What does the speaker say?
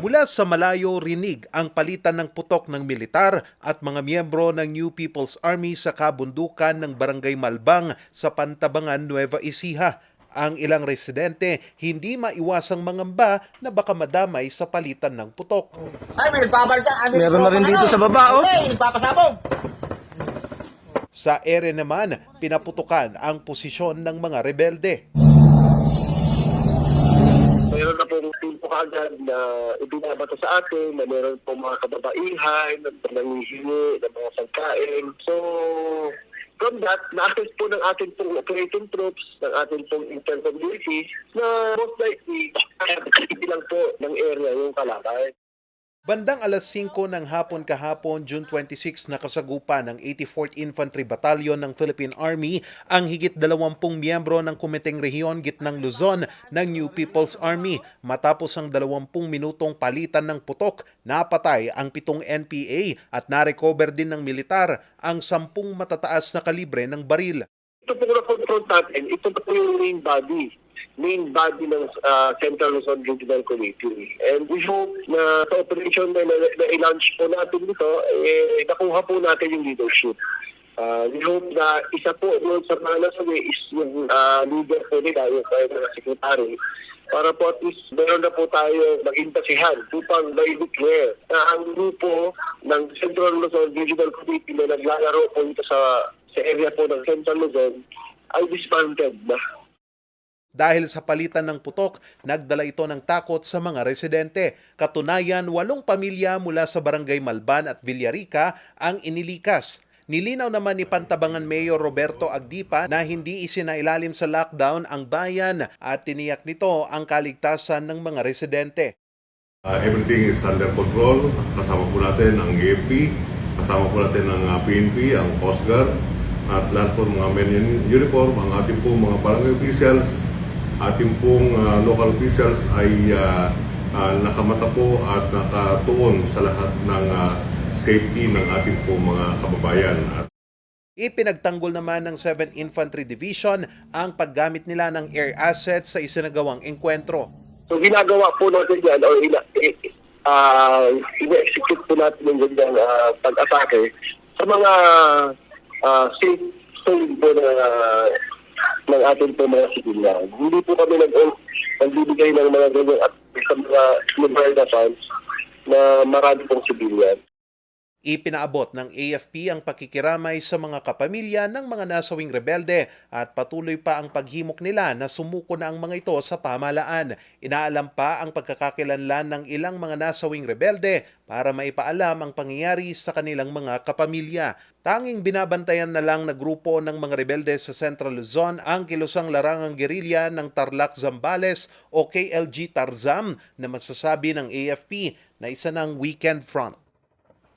Mula sa malayo rinig ang palitan ng putok ng militar at mga miyembro ng New People's Army sa kabundukan ng Barangay Malbang sa Pantabangan, Nueva Ecija. Ang ilang residente hindi maiwasang mangamba na baka madamay sa palitan ng putok. Ay, may nagpabalita. Ano, Meron na rin dito sa baba, oh. Hey, nagpapasabog. Sa ere naman, pinaputukan ang posisyon ng mga rebelde. Pong timpo agad na ibinabato sa atin na meron pong mga kababaihan na nangihingi ng mga pagkain. So, from that, na-assess po ng ating pong operating troops, ng ating pong community, na most likely, hindi lang po ng area yung kalaban. Bandang alas 5 ng hapon kahapon, June 26, nakasagupa ng 84th Infantry Battalion ng Philippine Army ang higit 20 miyembro ng Kumiteng Rehiyon Gitnang Luzon ng New People's Army. Matapos ang 20 minutong palitan ng putok, napatay ang pitong NPA at narecover din ng militar ang 10 matataas na kalibre ng baril. Ito po na confront natin, ito po yung main body main body ng ah, Central Luzon Regional Committee. And we hope na sa operation na, na, na i-launch po natin dito, eh, nakuha po natin yung leadership. Ah, we hope na isa po doon sa mga nasabi is yung ah, leader po nila, yung kaya mga secretary, para po at least meron na po tayo mag-intasihan upang ma-declare na ang grupo ng Central Luzon Regional Committee na naglalaro po dito sa sa area po ng Central Luzon ay disbanded na. Dahil sa palitan ng putok, nagdala ito ng takot sa mga residente. Katunayan, walong pamilya mula sa Barangay Malban at Villarica ang inilikas. Nilinaw naman ni Pantabangan Mayor Roberto Agdipa na hindi isinailalim sa lockdown ang bayan at tiniyak nito ang kaligtasan ng mga residente. Uh, everything is under control. Kasama po natin ang AFP, kasama po natin ang PNP, ang Coast Guard, at lahat po mga men in uniform, ang ating po mga barangay officials, ating pong uh, local officials ay uh, uh, nakamata po at nakatuon sa lahat ng uh, safety ng ating po mga kababayan. At Ipinagtanggol naman ng 7th Infantry Division ang paggamit nila ng air assets sa isinagawang engkwentro. So ginagawa po natin yan or ina, uh, ina-execute po natin yung ganyang ah, pag-atake sa mga ah, safe zone po na ng ating po mga sibilyan. Hindi po kami nag nagbibigay ng mga ganyang at sa mga mobile na na marami pong sibilyan. Ipinaabot ng AFP ang pakikiramay sa mga kapamilya ng mga nasawing rebelde at patuloy pa ang paghimok nila na sumuko na ang mga ito sa pamalaan. Inaalam pa ang pagkakakilanlan ng ilang mga nasawing rebelde para maipaalam ang pangyayari sa kanilang mga kapamilya. Tanging binabantayan na lang na grupo ng mga rebelde sa Central Luzon ang kilusang larangang gerilya ng Tarlac Zambales o KLG Tarzam na masasabi ng AFP na isa ng weekend front.